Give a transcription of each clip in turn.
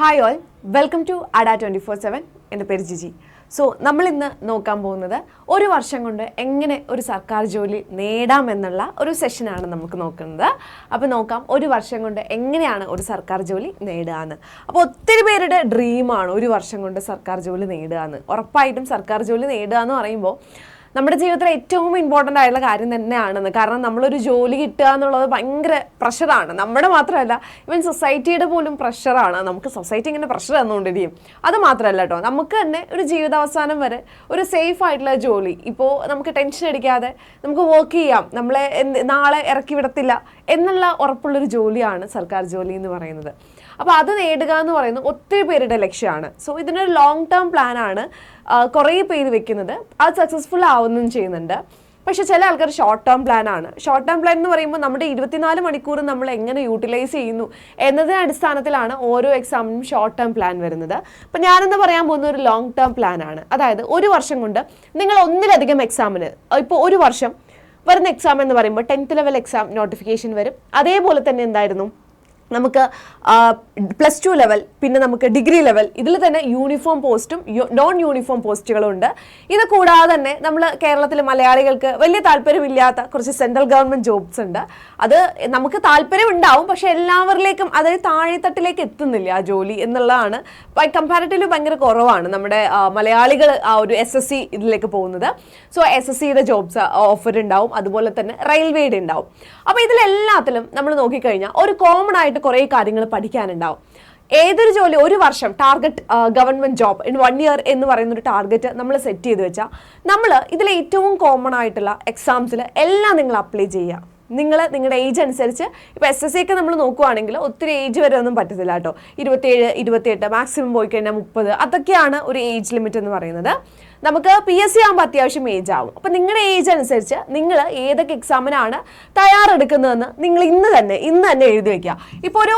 Hi all welcome to Adda twenty four seven എന്റെ പേര് Jiji. So നമ്മൾ ഇന്ന് നോക്കാൻ പോകുന്നത് ഒരു വർഷം കൊണ്ട് എങ്ങനെ ഒരു സർക്കാർ ജോലി നേടാമെന്നുള്ള ഒരു സെഷനാണ് നമുക്ക് നോക്കുന്നത്. അപ്പോൾ നോക്കാം ഒരു വർഷം കൊണ്ട് എങ്ങനെയാണ് ഒരു സർക്കാർ ജോലി നേടുക എന്ന്. അപ്പോൾ ഒത്തിരി പേരുടെ ഡ്രീമാണ് ഒരു വർഷം കൊണ്ട് സർക്കാർ ജോലി നേടുക എന്ന്. ഉറപ്പായിട്ടും സർക്കാർ ജോലി നേടുക എന്ന് പറയുമ്പോൾ നമ്മുടെ ജീവിതത്തിൽ ഏറ്റവും ഇമ്പോർട്ടന്റ് ആയിട്ടുള്ള കാര്യം തന്നെയാണെന്ന്. കാരണം നമ്മളൊരു ജോലി കിട്ടുക എന്നുള്ളത് ഭയങ്കര പ്രഷറാണ് നമ്മുടെ മാത്രമല്ല ഇവൻ സൊസൈറ്റിയുടെ പോലും പ്രഷറാണ് നമുക്ക് സൊസൈറ്റി ഇങ്ങനെ പ്രഷർ തന്നുകൊണ്ടിരിക്കും. അത് മാത്രമല്ല കേട്ടോ നമുക്ക് തന്നെ ഒരു ജീവിതാവസാനം വരെ ഒരു സേഫ് ആയിട്ടുള്ള ജോലി. ഇപ്പോൾ നമുക്ക് ടെൻഷൻ അടിക്കാതെ നമുക്ക് വർക്ക് ചെയ്യാം. നമ്മളെ നാളെ ഇറക്കി വിടത്തില്ല എന്നുള്ള ഉറപ്പുള്ളൊരു ജോലിയാണ് സർക്കാർ ജോലി എന്ന് പറയുന്നത്. അപ്പോൾ അത് നേടുക എന്ന് പറയുന്നത് ഒത്തിരി പേരുടെ ലക്ഷ്യമാണ്. സോ ഇതിനൊരു ലോങ് ടേം പ്ലാനാണ് കുറേ പേര് വെക്കുന്നത് അത് സക്സസ്ഫുൾ ആവുന്നതും ചെയ്യുന്നുണ്ട്. പക്ഷെ ചില ആൾക്കാർ ഷോർട്ട് ടേം പ്ലാൻ ആണ്. ഷോർട്ട് ടേം പ്ലാൻ എന്ന് പറയുമ്പോൾ നമ്മുടെ ഇരുപത്തിനാല് മണിക്കൂർ നമ്മൾ എങ്ങനെ യൂട്ടിലൈസ് ചെയ്യുന്നു എന്നതിന് അടിസ്ഥാനത്തിലാണ് ഓരോ എക്സാമിനും ഷോർട്ട് ടേം പ്ലാൻ വരുന്നത്. അപ്പം ഞാനെന്ന് പറയാൻ പോകുന്ന ഒരു ലോങ് ടേം പ്ലാൻ ആണ്. അതായത് ഒരു വർഷം കൊണ്ട് നിങ്ങൾ ഒന്നിലധികം എക്സാമിന് ഇപ്പോൾ ഒരു വർഷം വരുന്ന എക്സാം എന്ന് പറയുമ്പോൾ ടെൻത്ത് ലെവൽ എക്സാം നോട്ടിഫിക്കേഷൻ വരും. അതേപോലെ തന്നെ എന്തായിരുന്നു? നമുക്ക് പ്ലസ് ടു ലെവൽ പിന്നെ നമുക്ക് ഡിഗ്രി ലെവൽ ഇതിൽ തന്നെ യൂണിഫോം പോസ്റ്റും നോൺ യൂണിഫോം പോസ്റ്റുകളും ഉണ്ട്. ഇത് കൂടാതെ തന്നെ നമ്മൾ കേരളത്തിലെ മലയാളികൾക്ക് വലിയ താല്പര്യമില്ലാത്ത കുറച്ച് സെൻട്രൽ ഗവൺമെന്റ് ജോബ്സ് ഉണ്ട്. അത് നമുക്ക് താല്പര്യം ഉണ്ടാവും പക്ഷെ എല്ലാവരിലേക്കും അതായത് താഴെത്തട്ടിലേക്ക് എത്തുന്നില്ല ആ ജോലി എന്നുള്ളതാണ്. കമ്പാരിറ്റീവ്ലി ഭയങ്കര കുറവാണ് നമ്മുടെ മലയാളികൾ ആ ഒരു എസ് എസ് സി ഇതിലേക്ക് പോകുന്നത്. സോ എസ് എസ് സിയുടെ ജോബ്സ് ഓഫർ ഉണ്ടാവും അതുപോലെ തന്നെ റെയിൽവേയുടെ ഉണ്ടാവും അപ്പോൾ ഇതിലെല്ലാത്തിലും നമ്മൾ നോക്കിക്കഴിഞ്ഞാൽ ഒരു കോമൺ ആയിട്ട് കുറേ കാര്യങ്ങൾ പഠിക്കാനുണ്ടാവും. ഏതൊരു ജോലി ഒരു വർഷം target government job in one year എന്ന് പറയുന്ന ഒരു ടാർഗറ്റ് നമ്മൾ സെറ്റ് ചെയ്ത് വെച്ചാൽ നമ്മൾ ഇതിൽ ഏറ്റവും കോമൺ ആയിട്ടുള്ള എക്സാംസിൽ എല്ലാം നിങ്ങൾ അപ്ലൈ ചെയ്യുക നിങ്ങൾ നിങ്ങളുടെ ഏജ് അനുസരിച്ച് ഇപ്പോൾ എസ് എസ് സിക്ക് നമ്മൾ നോക്കുവാണെങ്കിൽ ഒത്തിരി ഏജ് വരെ ഒന്നും പറ്റത്തില്ല കേട്ടോ. ഇരുപത്തേഴ് ഇരുപത്തിയെട്ട് മാക്സിമം പോയി കഴിഞ്ഞാൽ മുപ്പത് അതൊക്കെയാണ് ഒരു ഏജ് ലിമിറ്റ് എന്ന് പറയുന്നത്. നമുക്ക് പി എസ് സി ആകുമ്പോൾ അത്യാവശ്യം ഏജ് ആവും. അപ്പം നിങ്ങളുടെ ഏജ് അനുസരിച്ച് നിങ്ങൾ ഏതൊക്കെ എക്സാമിനാണ് തയ്യാറെടുക്കുന്നതെന്ന് നിങ്ങൾ ഇന്ന് തന്നെ ഇന്ന് തന്നെ എഴുതി വെക്കുക. ഇപ്പോൾ ഒരു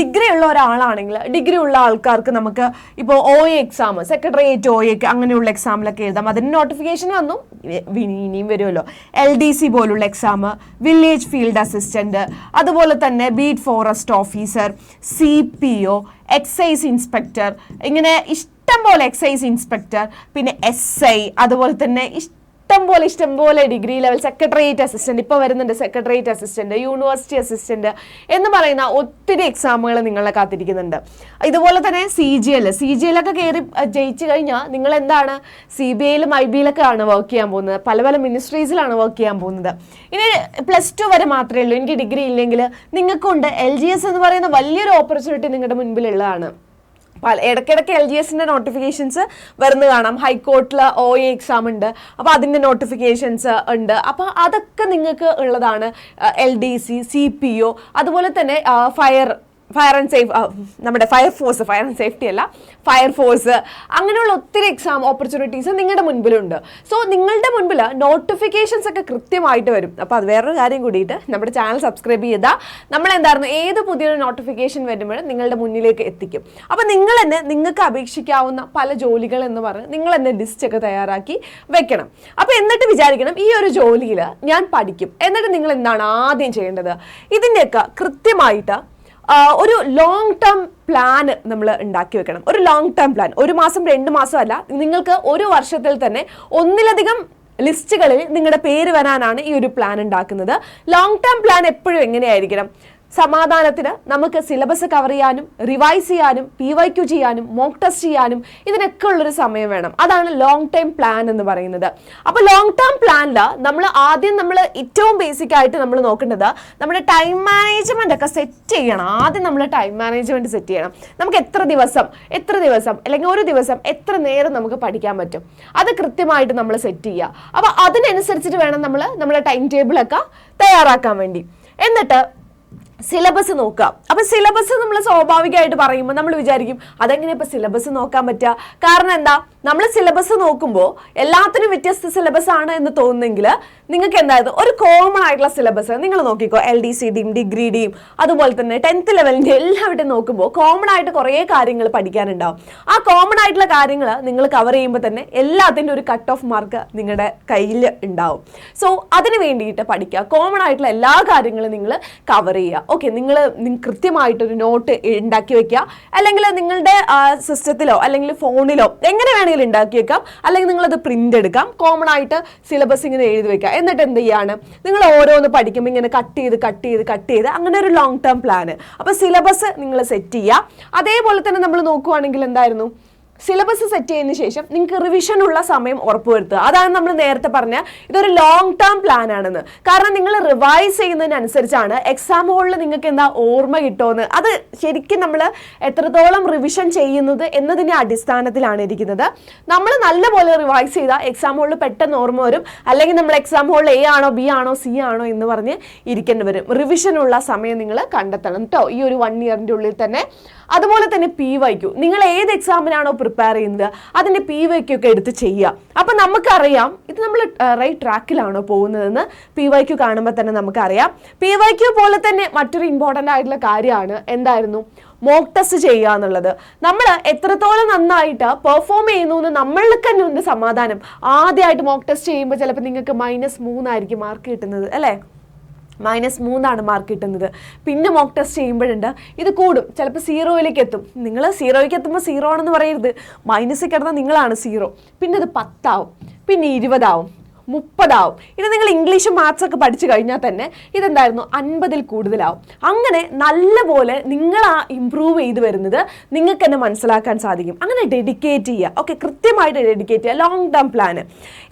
ഡിഗ്രി ഉള്ള ഒരാളാണെങ്കിൽ ഡിഗ്രി ഉള്ള ആൾക്കാർക്ക് നമുക്ക് ഇപ്പോൾ O A exam secretariat O A അങ്ങനെയുള്ള എക്സാമിലൊക്കെ എഴുതാം. അതിന് നോട്ടിഫിക്കേഷൻ വന്നു. ഇനിയും വരുമല്ലോ. എൽ ഡി സി പോലുള്ള എക്സാം വില്ലേജ് ഫീൽഡ് അസിസ്റ്റന്റ് അതുപോലെ തന്നെ beat forest officer C P O excise inspector ഇങ്ങനെ ഇഷ്ടം പോലെ എക്സൈസ് ഇൻസ്പെക്ടർ പിന്നെ എസ് ഐ അതുപോലെ തന്നെ ഇഷ്ടം പോലെ ഇഷ്ടം പോലെ ഡിഗ്രി ലെവൽ സെക്രട്ടേറിയറ്റ് അസിസ്റ്റന്റ് ഇപ്പോൾ വരുന്നുണ്ട് സെക്രട്ടേറിയറ്റ് അസിസ്റ്റന്റ് യൂണിവേഴ്സിറ്റി അസിസ്റ്റന്റ് എന്ന് പറയുന്ന ഒത്തിരി എക്സാമുകൾ നിങ്ങളെ കാത്തിരിക്കുന്നുണ്ട്. ഇതുപോലെ തന്നെ C G L C G എല്ലൊക്കെ കയറി ജയിച്ചു കഴിഞ്ഞാൽ നിങ്ങൾ എന്താണ് സി ബി ഐയിലും ഐ ബിയിലൊക്കെ ആണ് വർക്ക് ചെയ്യാൻ പോകുന്നത്. പല പല മിനിസ്ട്രീസിലാണ് വർക്ക് ചെയ്യാൻ പോകുന്നത്. ഇനി പ്ലസ് ടു വരെ മാത്രമേ ഉള്ളൂ. എനിക്ക് ഡിഗ്രി ഇല്ലെങ്കിൽ നിങ്ങൾക്കുണ്ട്. എൽ ജി എസ് എന്ന് പറയുന്ന വലിയൊരു ഓപ്പർച്യൂണിറ്റി നിങ്ങളുടെ മുൻപിലുള്ളതാണ്. ഇടയ്ക്കിടയ്ക്ക് എൽ ജി എസിന്റെ നോട്ടിഫിക്കേഷൻസ് വരുന്ന കാണാം. ഹൈക്കോർട്ടിൽ ഒ എ എക്സാം ഉണ്ട്. അപ്പോൾ അതിന്റെ നോട്ടിഫിക്കേഷൻസ് ഉണ്ട്. അപ്പോൾ അതൊക്കെ നിങ്ങൾക്ക് ഉള്ളതാണ് L D C C P O അതുപോലെ തന്നെ ഫയർ ഫയർ ആൻഡ് സേഫ് നമ്മുടെ fire force fire and safety അല്ല ഫയർ ഫോഴ്സ് അങ്ങനെയുള്ള ഒത്തിരി എക്സാം ഓപ്പർച്യൂണിറ്റീസ് നിങ്ങളുടെ മുൻപിലുണ്ട്. സോ നിങ്ങളുടെ മുൻപിൽ നോട്ടിഫിക്കേഷൻസ് ഒക്കെ കൃത്യമായിട്ട് വരും. അപ്പോൾ അത് വേറൊരു കാര്യം കൂടിയിട്ട് നമ്മുടെ ചാനൽ സബ്സ്ക്രൈബ് ചെയ്താൽ നമ്മൾ എന്തായിരുന്നു ഏത് പുതിയൊരു നോട്ടിഫിക്കേഷൻ വരുമ്പോഴും നിങ്ങളുടെ മുന്നിലേക്ക് എത്തിക്കും. അപ്പോൾ നിങ്ങൾ തന്നെ നിങ്ങൾക്ക് അപേക്ഷിക്കാവുന്ന പല ജോലികൾ എന്ന് പറഞ്ഞ് നിങ്ങൾ തന്നെ ലിസ്റ്റ് ഒക്കെ തയ്യാറാക്കി വെക്കണം. അപ്പോൾ എന്നിട്ട് വിചാരിക്കണം ഈ ഒരു ജോലിയിൽ ഞാൻ പഠിക്കും. എന്നിട്ട് നിങ്ങൾ എന്താണ് ആദ്യം ചെയ്യേണ്ടത്? ഇതിന്റെയൊക്കെ കൃത്യമായിട്ട് ഒരു ലോങ് ടേം പ്ലാൻ നമ്മൾ ഉണ്ടാക്കി വെക്കണം. ഒരു ലോങ് ടേം പ്ലാൻ ഒരു മാസം രണ്ട് മാസം അല്ല. നിങ്ങൾക്ക് ഒരു വർഷത്തിൽ തന്നെ ഒന്നിലധികം ലിസ്റ്റുകളിൽ നിങ്ങളുടെ പേര് വരാനാണ് ഈ ഒരു പ്ലാൻ ഉണ്ടാക്കുന്നത്. ലോങ് ടേം പ്ലാൻ എപ്പോഴും എങ്ങനെയായിരിക്കണം? സമാധാനത്തിന് നമുക്ക് സിലബസ് കവർ ചെയ്യാനും റിവൈസ് ചെയ്യാനും പി വൈ ക്യു ചെയ്യാനും മോക്ക് ടെസ്റ്റ് ചെയ്യാനും ഇതിനൊക്കെ ഉള്ളൊരു സമയം വേണം. അതാണ് ലോങ് ടൈം പ്ലാൻ എന്ന് പറയുന്നത്. അപ്പോൾ ലോങ് ടേം പ്ലാനിൽ നമ്മൾ ആദ്യം നമ്മൾ ഏറ്റവും ബേസിക് ആയിട്ട് നമ്മൾ നോക്കേണ്ടത് നമ്മുടെ ടൈം മാനേജ്മെന്റ് ഒക്കെ സെറ്റ് ചെയ്യണം. ആദ്യം നമ്മൾ ടൈം മാനേജ്മെന്റ് സെറ്റ് ചെയ്യണം. നമുക്ക് എത്ര ദിവസം എത്ര ദിവസം അല്ലെങ്കിൽ ഒരു ദിവസം എത്ര നേരം നമുക്ക് പഠിക്കാൻ പറ്റും? അത് കൃത്യമായിട്ട് നമ്മൾ സെറ്റ് ചെയ്യുക അപ്പോൾ അതിനനുസരിച്ചിട്ട് വേണം നമ്മൾ നമ്മുടെ ടൈം ടേബിളൊക്കെ തയ്യാറാക്കാൻ വേണ്ടി. എന്നിട്ട് സിലബസ് നോക്കാം. അപ്പൊ സിലബസ് നമ്മൾ സ്വാഭാവികമായിട്ട് പറയുമ്പോൾ നമ്മൾ വിചാരിക്കും അതെങ്ങനെ ഇപ്പൊ സിലബസ് നോക്കാൻ പറ്റുക കാരണം എന്താ? നമ്മൾ സിലബസ് നോക്കുമ്പോൾ എല്ലാത്തിനും വ്യത്യസ്ത സിലബസ് ആണ് എന്ന് തോന്നുന്നെങ്കിൽ നിങ്ങൾക്ക് എന്തായത് ഒരു കോമൺ ആയിട്ടുള്ള സിലബസ് നിങ്ങൾ നോക്കിക്കോ എൽ ഡി സി ഡിയും ഡിഗ്രി ഡിയും അതുപോലെ തന്നെ ടെൻത്ത് ലെവലിന്റെ എല്ലാവരുടെയും നോക്കുമ്പോൾ കോമൺ ആയിട്ട് കുറേ കാര്യങ്ങൾ പഠിക്കാനുണ്ടാവും. ആ കോമൺ ആയിട്ടുള്ള കാര്യങ്ങൾ നിങ്ങൾ കവർ ചെയ്യുമ്പോൾ തന്നെ എല്ലാത്തിന്റെ ഒരു കട്ട് ഓഫ് മാർക്ക് നിങ്ങളുടെ കയ്യിൽ ഉണ്ടാവും. സോ അതിന് വേണ്ടിയിട്ട് പഠിക്കുക കോമൺ ആയിട്ടുള്ള എല്ലാ കാര്യങ്ങളും നിങ്ങൾ കവർ ചെയ്യുക. ഓക്കെ നിങ്ങൾ കൃത്യമായിട്ടൊരു നോട്ട് ഉണ്ടാക്കി വെക്കുക അല്ലെങ്കിൽ നിങ്ങളുടെ സിസ്റ്റത്തിലോ അല്ലെങ്കിൽ ഫോണിലോ എങ്ങനെ വേണമെങ്കിലും ഉണ്ടാക്കി വെക്കാം. അല്ലെങ്കിൽ നിങ്ങളത് പ്രിന്റ് എടുക്കാം. കോമൺ ആയിട്ട് സിലബസ് ഇങ്ങനെ എഴുതി വെക്കുക എന്നിട്ട് എന്ത് ചെയ്യാണ് നിങ്ങൾ ഓരോന്ന് പഠിക്കുമ്പോൾ ഇങ്ങനെ കട്ട് ചെയ്ത് കട്ട് ചെയ്ത് കട്ട് ചെയ്ത് അങ്ങനെ ഒരു ലോങ് ടേം പ്ലാന് അപ്പോൾ സിലബസ് നിങ്ങൾ സെറ്റ് ചെയ്യുക അതേപോലെ തന്നെ നമ്മൾ നോക്കുവാണെങ്കിൽ എന്തായിരുന്നു? സിലബസ് സെറ്റ് ചെയ്യുന്ന ശേഷം നിങ്ങൾക്ക് റിവിഷനുള്ള സമയം ഉറപ്പുവരുത്തുക. അതാണ് നമ്മൾ നേരത്തെ പറഞ്ഞ ഇതൊരു ലോങ് ടേം പ്ലാൻ ആണെന്ന്. കാരണം നിങ്ങൾ റിവൈസ് ചെയ്യുന്നതിനനുസരിച്ചാണ് എക്സാം ഹോളിൽ നിങ്ങൾക്ക് എന്താ ഓർമ്മ കിട്ടുമെന്ന് അത് ശരിക്കും നമ്മൾ എത്രത്തോളം റിവിഷൻ ചെയ്യുന്നത് എന്നതിന്റെ അടിസ്ഥാനത്തിലാണ് ഇരിക്കുന്നത്. നമ്മൾ നല്ലപോലെ റിവൈസ് ചെയ്താൽ എക്സാം ഹോളിൽ പെട്ടെന്ന് ഓർമ്മ വരും. അല്ലെങ്കിൽ നമ്മൾ എക്സാം ഹോളിൽ എ ആണോ ബി ആണോ സി ആണോ എന്ന് പറഞ്ഞ് ഇരിക്കേണ്ടി വരും. റിവിഷനുള്ള സമയം നിങ്ങൾ കണ്ടെത്തണം കേട്ടോ ഈ ഒരു വൺ ഇയറിന്റെ ഉള്ളിൽ തന്നെ. അതുപോലെ തന്നെ പി വൈക്കു നിങ്ങൾ ഏത് എക്സാമിനാണോ പ്രിപ്പയർ ചെയ്യുന്നത് അതിന്റെ പി വൈക്കൊക്കെ എടുത്ത് ചെയ്യുക. അപ്പം നമുക്കറിയാം ഇത് നമ്മൾ റൈറ്റ് ട്രാക്കിലാണോ പോകുന്നതെന്ന് പി വൈക്കു കാണുമ്പോൾ തന്നെ നമുക്കറിയാം. പി വൈക്കു പോലെ തന്നെ മറ്റൊരു ഇമ്പോർട്ടന്റ് ആയിട്ടുള്ള കാര്യമാണ് എന്തായിരുന്നു? മോക്ക് ടെസ്റ്റ് ചെയ്യുക എന്നുള്ളത്. നമ്മൾ എത്രത്തോളം നന്നായിട്ട് പെർഫോം ചെയ്യുന്നു എന്ന് നമ്മൾക്ക് തന്നെ ഉണ്ട് സമാധാനം. ആദ്യമായിട്ട് മോക്ക് ടെസ്റ്റ് ചെയ്യുമ്പോൾ ചിലപ്പോൾ നിങ്ങൾക്ക് മൈനസ് മൂന്നായിരിക്കും മാർക്ക് കിട്ടുന്നത് അല്ലേ? മൈനസ് മൂന്നാണ് മാർക്ക് കിട്ടുന്നത്. പിന്നെ മോക്ക് ടെസ്റ്റ് ചെയ്യുമ്പോഴുണ്ട് ഇത് കൂടും. ചിലപ്പോൾ സീറോയിലേക്ക് എത്തും. നിങ്ങൾ സീറോയ്ക്ക് എത്തുമ്പോൾ സീറോ ആണെന്ന് പറയരുത്. മൈനസിൽ കിടന്നാൽ നിങ്ങളാണ് സീറോ പിന്നെ അത് പത്താവും. പിന്നെ ഇരുപതാവും. മുപ്പതാവും. ഇത് നിങ്ങൾ ഇംഗ്ലീഷ് മാത്സ് ഒക്കെ പഠിച്ചു കഴിഞ്ഞാൽ തന്നെ ഇതെന്തായിരുന്നു? അൻപതിൽ കൂടുതലാവും. അങ്ങനെ നല്ലപോലെ നിങ്ങൾ ആ ഇമ്പ്രൂവ് ചെയ്ത് വരുന്നത് നിങ്ങൾക്ക് തന്നെ മനസ്സിലാക്കാൻ സാധിക്കും. അങ്ങനെ ഡെഡിക്കേറ്റ് ചെയ്യുക. ഓക്കെ കൃത്യമായിട്ട് ഡെഡിക്കേറ്റ് ചെയ്യുക. ലോങ് ടേം പ്ലാന്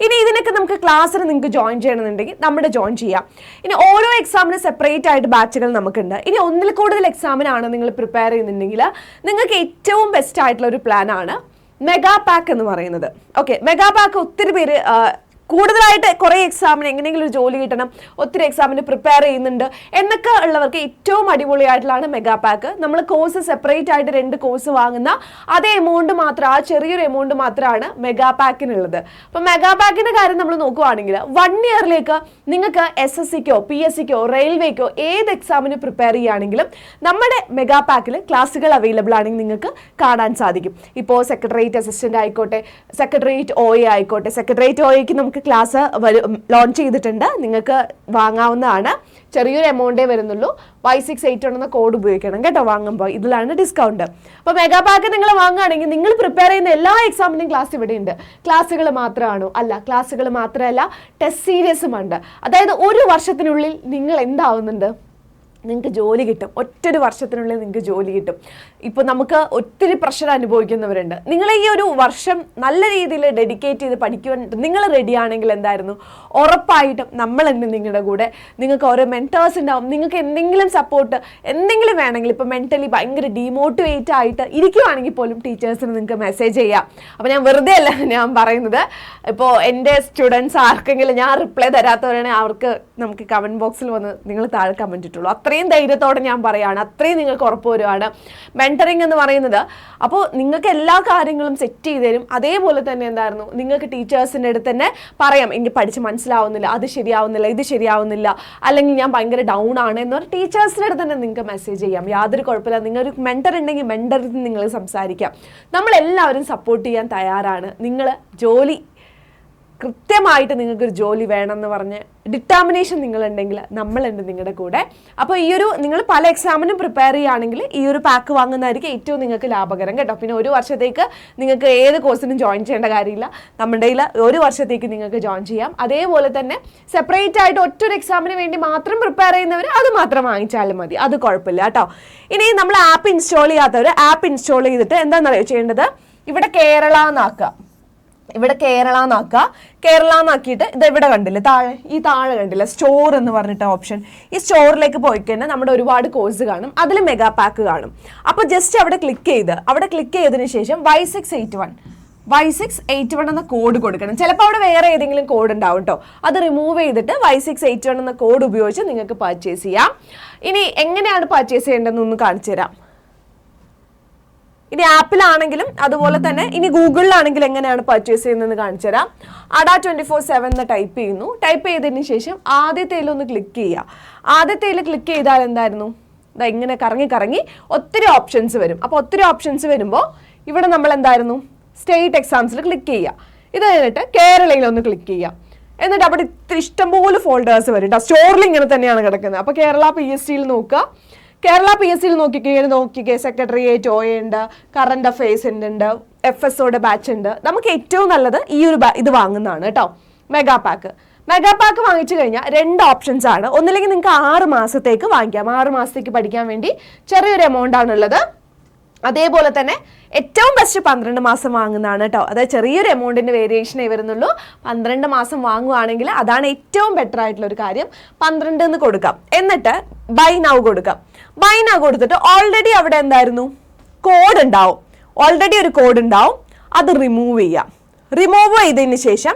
ഇനി ഇതിനൊക്കെ നമുക്ക് ക്ലാസ്സിന് നിങ്ങൾക്ക് ജോയിൻ ചെയ്യണമെന്നുണ്ടെങ്കിൽ നമ്മുടെ ജോയിൻ ചെയ്യാം. ഇനി ഓരോ എക്സാമിന് സെപ്പറേറ്റ് ആയിട്ട് ബാച്ചുകൾ നമുക്കുണ്ട്. ഇനി ഒന്നിൽ കൂടുതൽ എക്സാമിനാണ് നിങ്ങൾ പ്രിപ്പയർ ചെയ്യുന്നുണ്ടെങ്കിൽ നിങ്ങൾക്ക് ഏറ്റവും ബെസ്റ്റ് ആയിട്ടുള്ള ഒരു പ്ലാനാണ് മെഗാ പാക്ക് എന്ന് പറയുന്നത്. ഓക്കെ മെഗാ പാക്ക് ഒത്തിരി പേര് കൂടുതലായിട്ട് കുറേ എക്സാമിന് എങ്ങനെയെങ്കിലും ഒരു ജോലി കിട്ടണം ഒത്തിരി എക്സാമിന് പ്രിപ്പയർ ചെയ്യുന്നുണ്ട് എന്നൊക്കെ ഉള്ളവർക്ക് ഏറ്റവും അടിപൊളിയായിട്ടുള്ളതാണ് മെഗാ പാക്ക് നമ്മൾ കോഴ്സ് സെപ്പറേറ്റ് ആയിട്ട് രണ്ട് കോഴ്സ് വാങ്ങുന്ന അതേ എമൗണ്ട് മാത്രം ആ ചെറിയൊരു എമൗണ്ട് മാത്രമാണ് മെഗാ പാക്കിനുള്ളത് അപ്പം മെഗാ പാക്കിന്റെ കാര്യം നമ്മൾ നോക്കുവാണെങ്കിൽ വൺ ഇയറിലേക്ക് നിങ്ങൾക്ക് എസ് എസ് സിക്കോ പി എസ് സിക്കോ റെയിൽവേക്കോ ഏത് എക്സാമിന് പ്രിപ്പയർ ചെയ്യുകയാണെങ്കിലും നമ്മുടെ മെഗാ പാക്കിൽ ക്ലാസ്സുകൾ അവൈലബിൾ ആണെങ്കിൽ നിങ്ങൾക്ക് കാണാൻ സാധിക്കും. ഇപ്പോൾ സെക്രട്ടേറിയറ്റ് അസിസ്റ്റന്റ് ആയിക്കോട്ടെ സെക്രട്ടേറിയറ്റ് ഒ എ ആയിക്കോട്ടെ സെക്രട്ടേറിയറ്റ് ഒ എക്ക് നമുക്ക് ക്ലാസ് ലോഞ്ച് ചെയ്തിട്ടുണ്ട്. നിങ്ങൾക്ക് വാങ്ങാവുന്നതാണ്. ചെറിയൊരു എമൗണ്ടേ വരുന്നുള്ളൂ. വൈ സിക്സ് എയ്റ്റ് എന്ന കോഡ് ഉപയോഗിക്കണം കേട്ടോ വാങ്ങുമ്പോൾ ഇതിലാണ് ഡിസ്കൗണ്ട് അപ്പോൾ മെഗാ പാക്ക് നിങ്ങൾ വാങ്ങുകയാണെങ്കിൽ നിങ്ങൾ പ്രിപ്പയർ ചെയ്യുന്ന എല്ലാ എക്സാമിനും ക്ലാസ് ഇവിടെ ഉണ്ട് ക്ലാസ്സുകൾ മാത്രമാണോ? അല്ല ക്ലാസ്സുകൾ മാത്രമല്ല ടെസ്റ്റ് സീരീസും ഉണ്ട്. അതായത് ഒരു വർഷത്തിനുള്ളിൽ നിങ്ങൾ എന്താവുന്നുണ്ട്? നിങ്ങൾക്ക് ജോലി കിട്ടും. ഒറ്റൊരു വർഷത്തിനുള്ളിൽ നിങ്ങൾക്ക് ജോലി കിട്ടും. ഇപ്പോൾ നമുക്ക് ഒത്തിരി പ്രഷർ അനുഭവിക്കുന്നവരുണ്ട്. നിങ്ങൾ ഈ ഒരു വർഷം നല്ല രീതിയിൽ ഡെഡിക്കേറ്റ് ചെയ്ത് പഠിക്കുവാൻ നിങ്ങൾ റെഡിയാണെങ്കിൽ എന്തായിരുന്നു? ഉറപ്പായിട്ടും നമ്മൾ തന്നെ നിങ്ങളുടെ കൂടെ നിങ്ങൾക്ക് ഓരോ മെന്റേഴ്സ് ഉണ്ടാവും. നിങ്ങൾക്ക് എന്തെങ്കിലും സപ്പോർട്ട് എന്തെങ്കിലും വേണമെങ്കിൽ ഇപ്പോൾ മെന്റലി ഭയങ്കര ഡീമോട്ടിവേറ്റ് ആയിട്ട് ഇരിക്കുവാണെങ്കിൽ പോലും ടീച്ചേഴ്സിന് നിങ്ങൾക്ക് മെസ്സേജ് ചെയ്യാം. അപ്പോൾ ഞാൻ വെറുതെ അല്ല ഞാൻ പറയുന്നത്. ഇപ്പോൾ എന്റെ സ്റ്റുഡൻസ് ആർക്കെങ്കിലും ഞാൻ റിപ്ലൈ തരാത്തവരാണെങ്കിൽ അവർക്ക് നമുക്ക് കമന്റ് ബോക്സിൽ വന്ന് നിങ്ങൾ താഴെ കമന്റ് ഇട്ടുള്ളൂ അത്രയും ധൈര്യത്തോടെ ഞാൻ പറയുകയാണ് അത്രയും നിങ്ങൾക്ക് ഉറപ്പ് വരുവാണ്. മെന്ററിങ് എന്ന് പറയുന്നത് അപ്പോൾ നിങ്ങൾക്ക് എല്ലാ കാര്യങ്ങളും സെറ്റ് ചെയ്ത് തരും. അതേപോലെ തന്നെ എന്തായിരുന്നു? നിങ്ങൾക്ക് ടീച്ചേഴ്സിന്റെ അടുത്ത് തന്നെ പറയാം. എനിക്ക് പഠിച്ച് മനസ്സിലാവുന്നില്ല. അത് ശരിയാവുന്നില്ല. ഇത് ശരിയാവുന്നില്ല. അല്ലെങ്കിൽ ഞാൻ ഭയങ്കര ഡൗൺ ആണ് എന്ന് പറഞ്ഞാൽ ടീച്ചേഴ്സിന്റെ അടുത്ത് തന്നെ നിങ്ങൾക്ക് മെസ്സേജ് ചെയ്യാം. യാതൊരു കുഴപ്പമില്ല നിങ്ങളൊരു മെന്റർ ഉണ്ടെങ്കിൽ മെന്ററിൽ നിങ്ങൾ സംസാരിക്കാം. നമ്മളെല്ലാവരും സപ്പോർട്ട് ചെയ്യാൻ തയ്യാറാണ്. നിങ്ങൾ ജോലി കൃത്യമായിട്ട് നിങ്ങൾക്കൊരു ജോലി വേണമെന്ന് പറഞ്ഞ് ഡിറ്റർമിനേഷൻ നിങ്ങളുണ്ടെങ്കിൽ നമ്മളുണ്ട് നിങ്ങളുടെ കൂടെ. അപ്പോൾ ഈ ഒരു നിങ്ങൾ പല എക്സാമിനും പ്രിപ്പയർ ചെയ്യുകയാണെങ്കിൽ ഈ ഒരു പാക്ക് വാങ്ങുന്നതായിരിക്കും ഏറ്റവും നിങ്ങൾക്ക് ലാഭകരം കേട്ടോ. പിന്നെ ഒരു വർഷത്തേക്ക് നിങ്ങൾക്ക് ഏത് കോഴ്സിനും ജോയിൻ ചെയ്യേണ്ട കാര്യമില്ല. നമ്മുടെ ഒരു വർഷത്തേക്ക് നിങ്ങൾക്ക് ജോയിൻ ചെയ്യാം. അതേപോലെ തന്നെ സെപ്പറേറ്റ് ആയിട്ട് ഒറ്റൊരു എക്സാമിന് വേണ്ടി മാത്രം പ്രിപ്പയർ ചെയ്യുന്നവർ അത് മാത്രം വാങ്ങിച്ചാലും മതി. അത് കുഴപ്പമില്ല കേട്ടോ. ഇനി നമ്മൾ ആപ്പ് ഇൻസ്റ്റാൾ ചെയ്യാത്തവർ ആപ്പ് ഇൻസ്റ്റാൾ ചെയ്തിട്ട് എന്താണെന്നറിയോ ചെയ്യേണ്ടത്? ഇവിടെ കേരള എന്നാക്കുക ഇവിടെ കേരള എന്നാക്കുക കേരള എന്നാക്കിയിട്ട് ഇത് ഇവിടെ കണ്ടില്ലേ? താഴെ ഈ താഴെ കണ്ടില്ല? സ്റ്റോർ എന്ന് പറഞ്ഞിട്ട് ഓപ്ഷൻ ഈ സ്റ്റോറിലേക്ക് പോയി കഴിഞ്ഞാൽ നമ്മുടെ ഒരുപാട് കോഴ്സ് കാണും. അതിൽ മെഗാ പാക്ക് കാണും. അപ്പോൾ ജസ്റ്റ് അവിടെ ക്ലിക്ക് ചെയ്ത് അവിടെ ക്ലിക്ക് ചെയ്തതിന് ശേഷം Y six eight one Y six eight one എന്ന കോഡ് കൊടുക്കണം. ചിലപ്പോൾ അവിടെ വേറെ ഏതെങ്കിലും കോഡ് ഉണ്ടാവും കേട്ടോ അത് റിമൂവ് ചെയ്തിട്ട് വൈ സിക്സ് എയ്റ്റ് വൺ എന്ന കോഡ് ഉപയോഗിച്ച് നിങ്ങൾക്ക് പർച്ചേസ് ചെയ്യാം. ഇനി എങ്ങനെയാണ് പർച്ചേസ് ചെയ്യേണ്ടതെന്ന് ഒന്ന് കാണിച്ചു തരാം ഇനി ആപ്പിലാണെങ്കിലും അതുപോലെ തന്നെ ഇനി ഗൂഗിളിലാണെങ്കിലും എങ്ങനെയാണ് പർച്ചേസ് ചെയ്യുന്നതെന്ന് കാണിച്ചു തരാം. അഡാ ട്വന്റി ഫോർ സെവൻ എന്ന് ടൈപ്പ് ചെയ്യുന്നു. ടൈപ്പ് ചെയ്തതിന് ശേഷം ആദ്യത്തേലൊന്ന് ക്ലിക്ക് ചെയ്യുക. ആദ്യത്തേൽ ക്ലിക്ക് ചെയ്താൽ എന്തായിരുന്നു? ഇങ്ങനെ കറങ്ങി കറങ്ങി ഒത്തിരി ഓപ്ഷൻസ് വരും. അപ്പോൾ ഒത്തിരി ഓപ്ഷൻസ് വരുമ്പോൾ ഇവിടെ നമ്മൾ എന്തായിരുന്നു? സ്റ്റേറ്റ് എക്സാംസിൽ ക്ലിക്ക് ചെയ്യുക. ഇത് കഴിഞ്ഞിട്ട് കേരളയിൽ ഒന്ന് ക്ലിക്ക് ചെയ്യുക. എന്നിട്ട് അവിടെ ഇത്തിരി ഇഷ്ടംപോലെ ഫോൾഡേഴ്സ് വരും. സ്റ്റോറിൽ ഇങ്ങനെ തന്നെയാണ് കിടക്കുന്നത്. അപ്പോൾ കേരള പി എസ് ടിയിൽ നോക്കുക. കേരള പി എസ് സിയിൽ നോക്കിക്കേ നോക്കിക്കേ സെക്രട്ടറിയേറ്റ് ഒ ഉണ്ട് കറണ്ട് അഫയേഴ്സ് ഉണ്ട് എഫ് എസ് ഒയുടെ ബാച്ച് ഉണ്ട്. നമുക്ക് ഏറ്റവും നല്ലത് ഈ ഒരു ഇത് വാങ്ങുന്നതാണ് കേട്ടോ മെഗാ പാക്ക് മെഗാ പാക്ക് വാങ്ങിച്ചു കഴിഞ്ഞാൽ രണ്ട് ഓപ്ഷൻസ് ആണ്. ഒന്നില്ലെങ്കിൽ നിങ്ങൾക്ക് ആറ് മാസത്തേക്ക് വാങ്ങിക്കാം. ആറ് മാസത്തേക്ക് പഠിക്കാൻ വേണ്ടി ചെറിയൊരു എമൗണ്ട് ആണുള്ളത്. അതേപോലെ തന്നെ ഏറ്റവും ബെസ്റ്റ് പന്ത്രണ്ട് മാസം വാങ്ങുന്നതാണ് കേട്ടോ അതായത് ചെറിയൊരു എമൗണ്ടിന്റെ വേരിയേഷനേ വരുന്നുള്ളൂ. പന്ത്രണ്ട് മാസം വാങ്ങുവാണെങ്കിൽ അതാണ് ഏറ്റവും ബെറ്റർ ആയിട്ടുള്ള ഒരു കാര്യം. പന്ത്രണ്ട് എന്ന് കൊടുക്കാം. എന്നിട്ട് ബൈ നൗ കൊടുക്കാം. ബൈ നൗ കൊടുത്തിട്ട് ഓൾറെഡി അവിടെ എന്തായിരുന്നു? കോഡ് ഉണ്ടാവും. ഓൾറെഡി ഒരു കോഡ് ഉണ്ടാവും. അത് റിമൂവ് ചെയ്യാം. റിമൂവ് ചെയ്തതിന് ശേഷം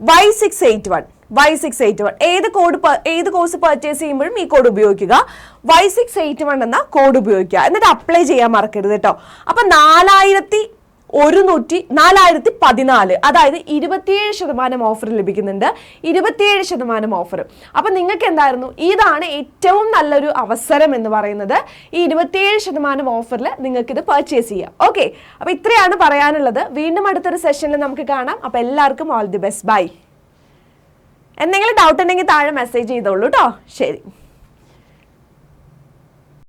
Y six eight one Y six eight one ഏത് കോഡ് ഏത് കോഴ്സ് പർച്ചേസ് ചെയ്യുമ്പോഴും ഈ കോഡ് ഉപയോഗിക്കുക. വൈ സിക്സ് എയ്റ്റ് വൺ എന്ന കോഡ് ഉപയോഗിക്കുക. എന്നിട്ട് അപ്ലൈ ചെയ്യാൻ മറക്കരുത് കേട്ടോ അപ്പൊ നാലായിരത്തി ഒരുന്നൂറ്റി നാലായിരത്തി പതിനാല് അതായത് ഇരുപത്തിയേഴ് ശതമാനം ഓഫർ ലഭിക്കുന്നുണ്ട്. ഇരുപത്തിയേഴ് ശതമാനം ഓഫർ അപ്പൊ നിങ്ങൾക്ക് എന്തായിരുന്നു? ഇതാണ് ഏറ്റവും നല്ലൊരു അവസരം എന്ന് പറയുന്നത്. ഈ ഇരുപത്തിയേഴ് ശതമാനം ഓഫറിൽ നിങ്ങൾക്കിത് പർച്ചേസ് ചെയ്യാം. ഓക്കെ അപ്പോൾ ഇത്രയാണ് പറയാനുള്ളത്. വീണ്ടും അടുത്തൊരു സെഷനിൽ നമുക്ക് കാണാം. അപ്പോൾ എല്ലാവർക്കും ഓൾ ദി ബെസ്റ്റ് ബൈ എന്തെങ്കിലും ഡൗട്ട് ഉണ്ടെങ്കിൽ താഴെ മെസ്സേജ് ചെയ്തോളൂ കേട്ടോ ശരി.